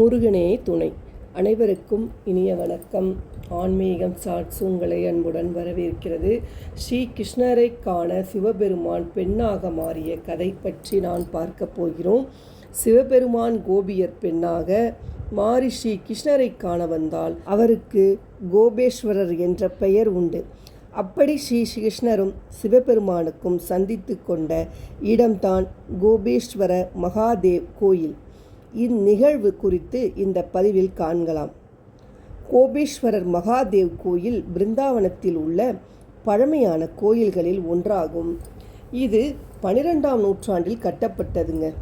முருகனே துணை. அனைவருக்கும் இனிய வணக்கம். ஆன்மீகம் சாட்ஸ் உங்களை அன்புடன் வரவேற்கிறது. ஸ்ரீ கிருஷ்ணரை காண சிவபெருமான் பெண்ணாக மாறிய கதை பற்றி நான் பார்க்க போகிறோம். சிவபெருமான் கோபியர் பெண்ணாக மாறி ஸ்ரீ கிருஷ்ணரை காண வந்தால் அவருக்கு கோபேஸ்வரர் என்ற பெயர் உண்டு. அப்படி ஸ்ரீ கிருஷ்ணரும் சிவபெருமானுக்கும் சந்தித்து கொண்ட இடம்தான் கோபேஸ்வர மகாதேவ் கோயில். இந்நிகழ்வு குறித்து இந்த பதிவில் காண்கலாம். கோபேஸ்வரர் மகாதேவ் கோயில் பிருந்தாவனத்தில் உள்ள பழமையான கோயில்களில் ஒன்றாகும். இது பனிரெண்டாம் நூற்றாண்டில் கட்டப்பட்டதுங்க.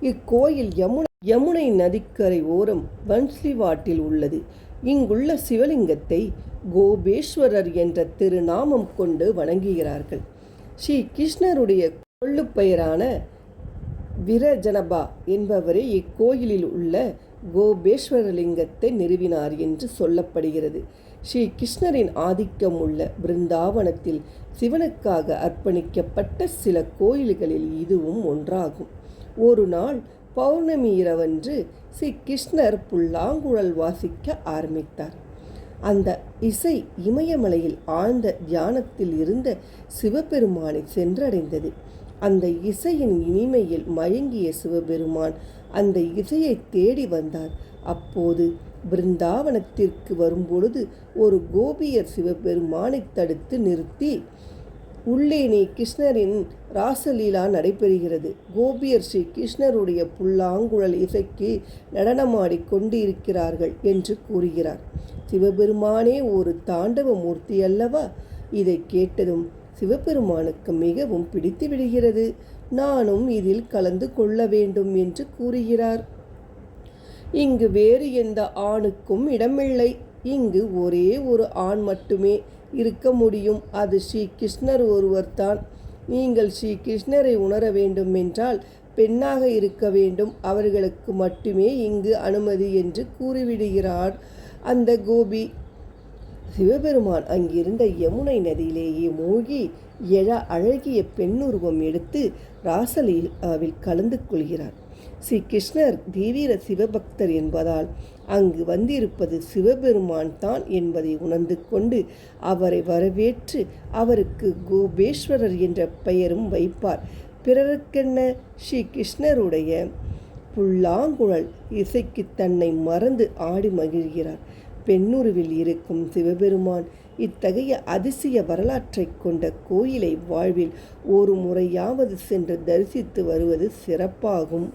இக்கோயில் யமுனை யமுனை நதிக்கரை ஓரம் வன்ஸ்லிவாட்டில் உள்ளது. இங்குள்ள சிவலிங்கத்தை கோபேஸ்வரர் என்ற திருநாமம் கொண்டு வணங்குகிறார்கள். ஸ்ரீ கிருஷ்ணருடைய கொள்ளுப்பெயரான விரஜனபா என்பவரே இக்கோயிலில் உள்ள கோபேஸ்வரலிங்கத்தை நிறுவினார் என்று சொல்லப்படுகிறது. ஸ்ரீ கிருஷ்ணரின் ஆதிக்கம் உள்ள பிருந்தாவனத்தில் சிவனுக்காக அர்ப்பணிக்கப்பட்ட சில கோயில்களில் இதுவும் ஒன்றாகும். ஒரு நாள் பௌர்ணமி இரவன்று ஸ்ரீ கிருஷ்ணர் புல்லாங்குழல் வாசிக்க ஆரம்பித்தார். அந்த இசை இமயமலையில் ஆழ்ந்த தியானத்தில் இருந்த சிவபெருமானை சென்றடைந்தது. அந்த இசையின் இனிமையில் மயங்கிய சிவபெருமான் அந்த இசையை தேடி வந்தார். அப்போது பிருந்தாவனத்திற்கு வரும்பொழுது ஒரு கோபியர் சிவபெருமானை தடுத்து நிறுத்தி உள்ளே நீ கிருஷ்ணரின் ராசலீலா நடைபெறுகிறது. கோபியர் ஸ்ரீ கிருஷ்ணருடைய புல்லாங்குழல் இசைக்கு நடனமாடி கொண்டிருக்கிறார்கள் என்று கூறுகிறார். சிவபெருமானே ஒரு தாண்டவ மூர்த்தி அல்லவா இதை கேட்டதும் சிவபெருமானுக்கு மிகவும் பிடித்து விடுகிறது. நானும் இதில் கலந்து கொள்ள வேண்டும் என்று கூறுகிறார். இங்கு வேறு எந்த ஆணுக்கும் இடமில்லை. இங்கு ஒரே ஒரு ஆண் மட்டுமே இருக்க முடியும். அது ஸ்ரீ கிருஷ்ணர் ஒருவர்தான். நீங்கள் ஸ்ரீ கிருஷ்ணரை உணர வேண்டும் என்றால் பெண்ணாக இருக்க வேண்டும். அவர்களுக்கு மட்டுமே இங்கு அனுமதி என்று கூறிவிடுகிறார் அந்த கோபி. சிவபெருமான் அங்கிருந்த யமுனை நதியிலேயே மூழ்கி எழ அழகிய பெண்ணுருவம் எடுத்து ராசலீலாவில் கலந்து கொள்கிறார். ஸ்ரீ கிருஷ்ணர் தீவிர சிவபக்தர் என்பதால் அங்கு வந்திருப்பது சிவபெருமான் தான் என்பதை உணர்ந்து கொண்டு அவரை வரவேற்று அவருக்கு கோபேஸ்வரர் என்ற பெயரும் வைப்பார். பிறருக்கென்ன? ஸ்ரீ கிருஷ்ணருடைய புல்லாங்குழல் இசைக்கு தன்னை மறந்து ஆடி மகிழ்கிறார். பெண்ணுருவில் இருக்கும் சிவபெருமான் இத்தகைய அதிசய வரலாற்றை கொண்ட கோயிலை வாழ்வில் ஒரு முறையாவது சென்று தரிசித்து வருவது சிறப்பாகும்.